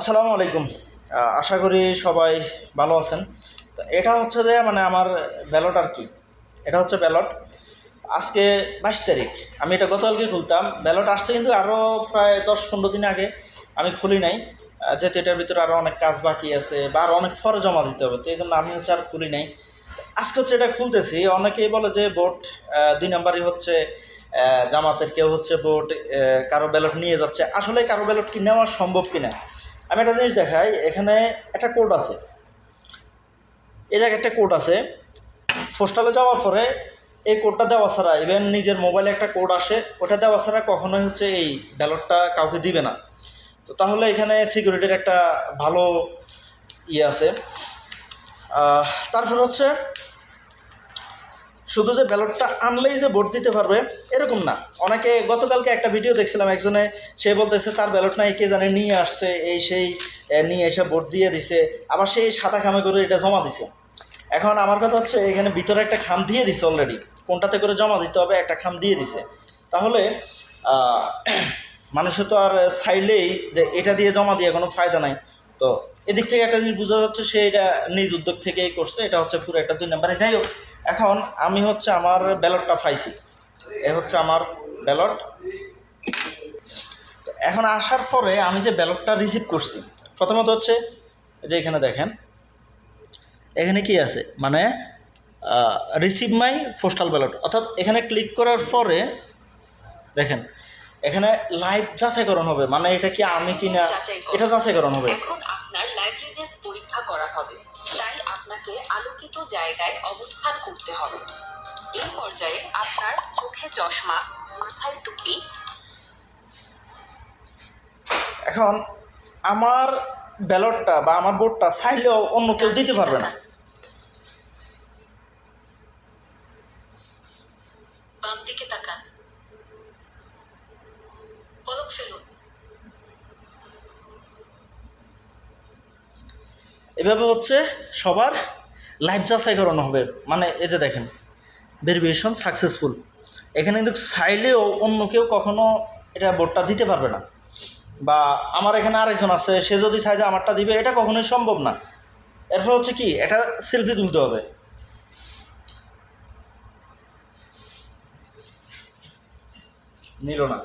আসসালামু আলাইকুম। আশা করি সবাই ভালো আছেন। তো এটা হচ্ছে যে মানে আমার ব্যালট আর কি। এটা হচ্ছে ব্যালট আজকে বাইশ তারিখ। আমি এটা গতকালকে খুলতাম। ব্যালট আসছে কিন্তু আরও প্রায় দশ পনেরো দিন আগে। আমি খুলি নাই। যেহেতু এটার ভিতরে আরও অনেক কাজ বাকি আছে বা আরও অনেক ফরে জমা দিতে হবে। তো এই জন্য আমি হচ্ছে আর খুলি নাই। আজকে হচ্ছে এটা খুলতেছি। অনেকেই বলে যে, ভোট দুই নাম্বারই হচ্ছে জামাতের কেউ হচ্ছে ভোট কারও ব্যালট নিয়ে যাচ্ছে। আসলে কারও ব্যালট কি নেওয়া সম্ভব কিনা? আমি একটা জিনিস দেখাই, এখানে একটা কোড আছে। এই জায়গায় একটা কোড আছে। পোস্টালে যাওয়ার পরে এই কোডটা দেওয়া ছাড়া ইভেন নিজের মোবাইলে একটা কোড আসে, ওটা দেওয়া ছাড়া কখনোই হচ্ছে এই ব্যালটটা কাউকে দিবে না। তো তাহলে এখানে সিকিউরিটির একটা ভালো ইয়ে আছে। তারপর হচ্ছে শুধু যে ব্যালটটা আনলেই যে ভোট দিতে পারবে এরকম না। অনেকে গতকালকে একটা ভিডিও দেখছিলাম একজনে সে বলতেছে তার ব্যালট নাই কে জানে নিয়ে আসছে এই সেই নিয়ে এসে ভোট দিয়ে দিছে। আবার সেই সাদা খামে করে এটা জমা দিছে। এখন আমার কথা হচ্ছে এখানে ভিতরে একটা খাম দিয়ে দিছে অলরেডি কোনটাতে করে জমা দিতে হবে একটা খাম দিয়ে দিছে। তাহলে আহ, মানুষের তো আর চাইলেই যে এটা দিয়ে জমা দিয়ে কোনো ফায়দা নাই। তো এদিক থেকে একটা জিনিস বোঝা যাচ্ছে সে এটা নিজ উদ্যোগ থেকেই করছে এটা হচ্ছে পুরো একটা দুই নাম্বারে। যাই হোক এখন আমি হচ্ছে আমার ব্যালটটা পাইছি। এ হচ্ছে আমার ব্যালট। এখন আসার পরে আমি যে ব্যালটটা রিসিভ করছি, প্রথমত হচ্ছে যে এখানে দেখেন, এখানে কি আছে? মানে রিসিভ মাই পোস্টাল ব্যালট অর্থাৎ এখানে ক্লিক করার পরে, দেখেন এখানে লাইভ যাচাইকরণ হবে। মানে এটা কি আমি কি না যাচাইকরণ। এটা যাচাইকরণ হবে। এখন আপনার লাইভলিনেস পরীক্ষা করা হবে। তাই আপনাকে আলোকিত জায়গায় অবস্থান করতে হবে। এই পর্যায়ে আপনার চোখে চশমা মাথায় টুপি এখন আমার ব্যালটটা বা আমার ভোটটা চাইলেও অন্য কেউ দিতে পারবে না। বাম দিকে তাকান। এভাবে হচ্ছে সবার লাইভ করানো হবে। মানে এই যে দেখেন ভেরিফিকেশন সাকসেসফুল এখানে কিন্তু চাইলেও অন্য কেউ কখনো এটা ভোটটা দিতে পারবে না। বা আমার এখানে আরেকজন আছে, সে যদি চায় যে আমারটা দিবে, এটা কখনোই সম্ভব না। এরপর হচ্ছে কি, এটা সেলফি তুলতে হবে। নিল না।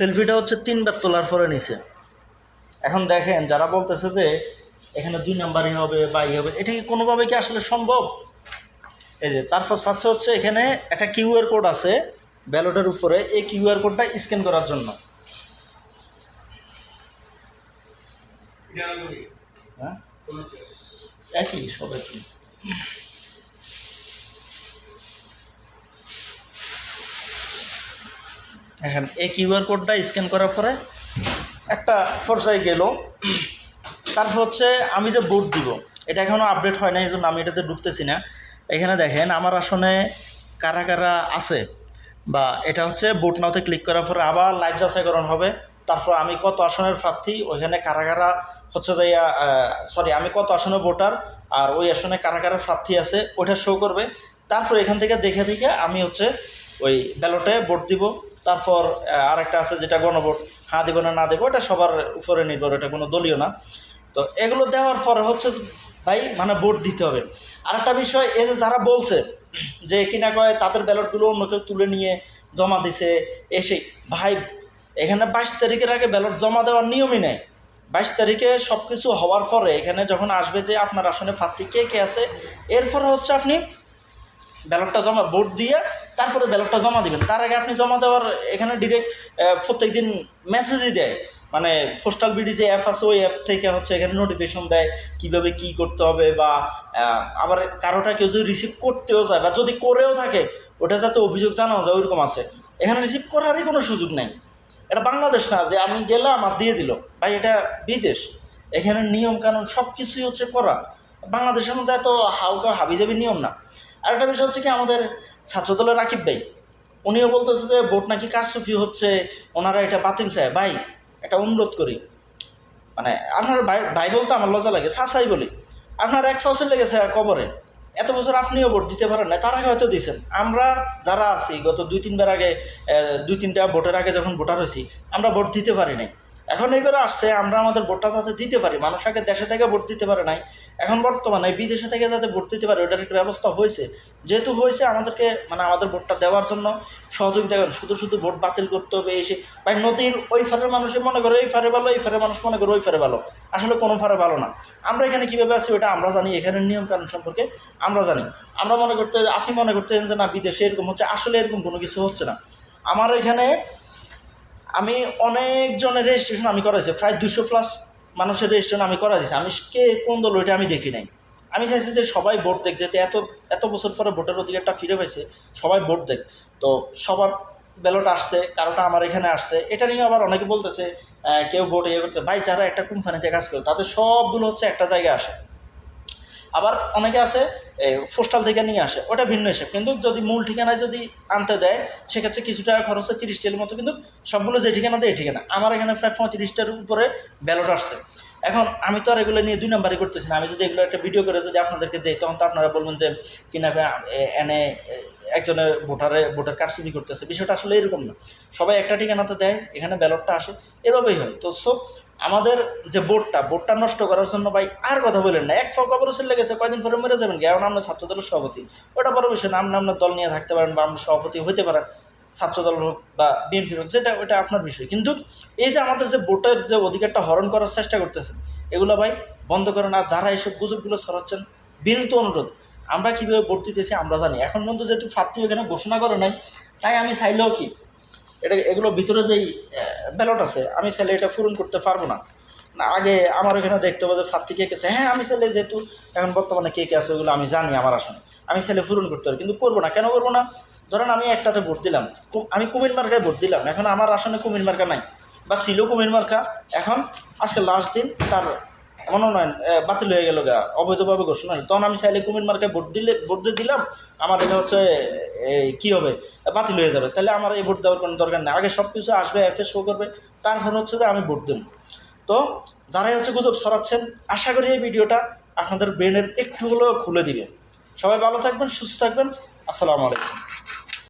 সেলফিটা হচ্ছে তিনবার তোলার পরে নিছে। এখন দেখেন, যারা বলতেছে যে এখানে দুই নাম্বারই হবে বা ই হবে, এটা কি কোনোভাবে কি আসলে সম্ভব? এই যে, তারপর সাথে হচ্ছে এখানে একটা কিউআর কোড আছে ব্যালটের উপরে, এই কিউআর কোডটা স্ক্যান করার জন্য। হ্যাঁ? একই, সব একই। এখন এই কিউআর কোডটা স্ক্যান করার পরে একটা ফরসাই গেল। তারপর হচ্ছে আমি যে ভোট দিব, এটা এখনও আপডেট হয় না এই জন্য আমি এটাতে ঢুকতেছি না। এখানে দেখেন আমার আসনে কারা কারা আছে, বা এটা হচ্ছে ভোট নাওতে ক্লিক করার পরে আবার লাইভ যাচাইকরণ হবে। তারপর আমি কত আসনের প্রার্থী, ওইখানে কারা কারা হচ্ছে যাইয়া সরি আমি কত আসনের ভোটার আর ওই আসনে কারা কারা প্রার্থী আছে, ওইটা শো করবে। তারপর এখান থেকে দেখে দেখে আমি হচ্ছে ওই ব্যালটে ভোট দিব। তারপর আরেকটা আছে যেটা গণভোট। হ্যাঁ দেবো না না দেবো, এটা সবার উপরে নির্ভর, এটা কোনো দলীয় না। তো এগুলো দেওয়ার পরে হচ্ছে ভাই মানে ভোট দিতে হবে। আরেকটা বিষয়, এই যে যারা বলছে যে কিনা কয় তাদের ব্যালটগুলো অন্য কেউ তুলে নিয়ে জমা দিছে, এসে, ভাই, এখানে বাইশ তারিখের আগে ব্যালট জমা দেওয়ার নিয়মই নেই। বাইশ তারিখে সব কিছু হওয়ার পরে এখানে যখন আসবে যে আপনার আসনে প্রার্থী কে কে আছে, এরপরে হচ্ছে আপনি ব্যালটটা জমা ভোট দিয়ে তারপরে ব্যালটটা জমা দিবেন। তার আগে আপনি জমা দেওয়ার এখানে ডিরেক্ট প্রত্যেক দিন মেসেজই দেয়। মানে পোস্টাল বিডি যে অ্যাপ আছে, ওই অ্যাপ থেকে হচ্ছে এখানে নোটিফিকেশন দেয় কীভাবে কী করতে হবে বা আবার কারোটা কেউ যদি রিসিভ করতেও যায় বা যদি করেও থাকে, ওটা যাতে অভিযোগ জানাও যায় ওইরকম আছে। এখানে রিসিভ করারই কোনো সুযোগ নেই। এটা বাংলাদেশ না, যে আমি গেলাম আর দিয়ে দিল। ভাই, এটা বিদেশ। এখানে নিয়ম কানুন সব কিছুই হচ্ছে করা। বাংলাদেশের মধ্যে এত হাউকা হাবিজাবি নিয়ম না। আর একটা বিষয় হচ্ছে কি, আমাদের ছাত্রদলের রাকিব ভাই, উনিও বলতেছে যে, ভোট নাকি কারসুফি হচ্ছে, ওনারা এটা বাতিল চায়। ভাই এটা অনুরোধ করি। মানে আপনার ভাই ভাই বলতে আমার লজ্জা লাগে, সাসাই বলি। আপনার এক ফসল লেগেছে কবরে, এত বছর আপনিও ভোট দিতে পারেন না তার আগে হয়তো দিয়েছেন আমরা যারা আছি, গত দুই তিনবার আগে দুই তিনটা ভোটের আগে যখন ভোটার হয়েছি, আমরা ভোট দিতে পারি নাই। এখন এইবারে আসছে, আমরা আমাদের ভোটটা যাতে দিতে পারি। মানুষ আগে দেশে থেকে ভোট দিতে পারে নাই। এখন বর্তমানে বিদেশে থেকে যাতে ভোট দিতে পারে, ওটার একটা ব্যবস্থা হয়েছে। যেহেতু হয়েছে, আমাদেরকে মানে আমাদের ভোটটা দেওয়ার জন্য সহযোগিতা করেন। শুধু শুধু ভোট বাতিল করতে হবে এসে ভাই, নদীর ওই ফারের মানুষে মনে করে, এই ফারে ভালো, এই ফারে মানুষ মনে করে, ওই ফারে ভালো। আসলে কোনো ফারে ভালো না। আমরা এখানে কীভাবে আছি, ওটা আমরা জানি। এখানের নিয়ম কানুন সম্পর্কে আমরা জানি। আমরা মনে করতে, আপনি মনে করতেন যে, না, বিদেশে এরকম হচ্ছে। আসলে এরকম কোনো কিছু হচ্ছে না। আমার এখানে আমি অনেকজনের রেজিস্ট্রেশন আমি করাইছি, প্রায় দুশো প্লাস মানুষের রেজিস্ট্রেশন আমি করা দিয়েছি আমি কে কোন দল, ওইটা আমি দেখি নাই। আমি চাইছি যে সবাই ভোট দেখ যেতে এত এত বছর পরে ভোটের অধিকারটা ফিরে পাইছে, সবাই ভোট দেখ তো সবার ব্যালট আসছে, কারোটা আমার এখানে আসছে। এটা নিয়ে আবার অনেকে বলতেছে কেউ ভোট ইয়ে করছে। ভাই, যারা একটা কোম্পানিতে কাজ করে, তাদের সবগুলো হচ্ছে একটা জায়গায় আসে। আবার অনেকে আছে পোস্টাল থেকে নিয়ে আসে, ওটা ভিন্ন হিসেব। কিন্তু যদি মূল ঠিকানায় যদি আনতে দেয়, সেক্ষেত্রে কিছু টাকা খরচ হয় তিরিশ টেলের মতো, কিন্তু সবগুলো যে ঠিকানা দেয় ঠিকানা। আমার এখানে প্রায় পঁয়ত্রিশটার উপরে ব্যালট আসছে। এখন আমি তো আর এগুলো নিয়ে দুই নাম্বারই করতেছি না। আমি যদি এগুলো একটা ভিডিও করে যদি আপনাদেরকে দেই, তখন তো আপনারা বলবেন যে কিনা এনে একজনের ভোটারে ভোটার কার্ড চুরি করতেছে। বিষয়টা আসলে এরকম না। সবাই একটা ঠিকানাতে দেয়, এখানে ব্যালটটা আসে, এভাবেই হয়। তো সো আমাদের যে বোর্ডটা বোর্ডটা নষ্ট করার জন্য ভাই আর কথা বলেন না। এক ফক অপারেশন লেগেছে, কয়দিন পরে মরে যাবেন? কি এখন আমরা ছাত্র দলের সভাপতি। ওটা বড় বিষয় না আপনি আপনার দল নিয়ে থাকতে পারেন বা আপনার সভাপতি হতে পারেন ছাত্র দল হোক বা বিএনপি হোক যেটা ওটা আপনার বিষয়। কিন্তু এই যে আমাদের যে ভোটের যে অধিকারটা হরণ করার চেষ্টা করতেছেন, এগুলো ভাই বন্ধ করেন আর যারা এইসব গুজবগুলো ছড়াচ্ছেন, বিনীত অনুরোধ, আমরা কীভাবে ভোট দিতেছি আমরা জানি। এখন পর্যন্ত যেহেতু প্রার্থী এখানে ঘোষণা করে নাই, তাই আমি চাইলেও কি, এটা, এগুলো ভিতরে যেই ব্যালট আছে, আমি চাইলে এটা পূরণ করতে পারব না। আগে আমার ওখানে দেখতে পাবো যে প্রার্থী কে কে আছে। হ্যাঁ আমি চাইলে যেহেতু এখন বর্তমানে কে কে আছে ওগুলো আমি জানি আমার আসনে। আমি চাইলে পূরণ করতে পারি, কিন্তু করব না। কেন করব না? ধরেন আমি একটাতে ভোট দিলাম। আমি কুমির মার্কায় ভোট দিলাম। এখন আমার আসনে কুমির মার্কা নাই। বা ছিল কুমির মার্কা। এখন আজকে লাস্ট দিন তার মনোনয়ন বাতিল হয়ে গেল গা, অবৈধভাবে ঘোষণা। তখন আমি চাইলে কুমির মার্কায় ভোট দিলে, ভোট দিয়ে দিলাম, আমার এটা হচ্ছে কী হবে? বাতিল হয়ে যাবে। তাহলে আমার এই ভোট দেওয়ার কোনো দরকার নেই। আগে সব কিছু আসবে এফএ শো করবে, তারপর হচ্ছে যে আমি ভোট দেব। তো যারাই হচ্ছে গুজব ছড়াচ্ছেন, আশা করি এই ভিডিওটা আপনাদের ব্রেনের একটু হলেও খুলে দিবে। সবাই ভালো থাকবেন, সুস্থ থাকবেন। আসসালামু আলাইকুম।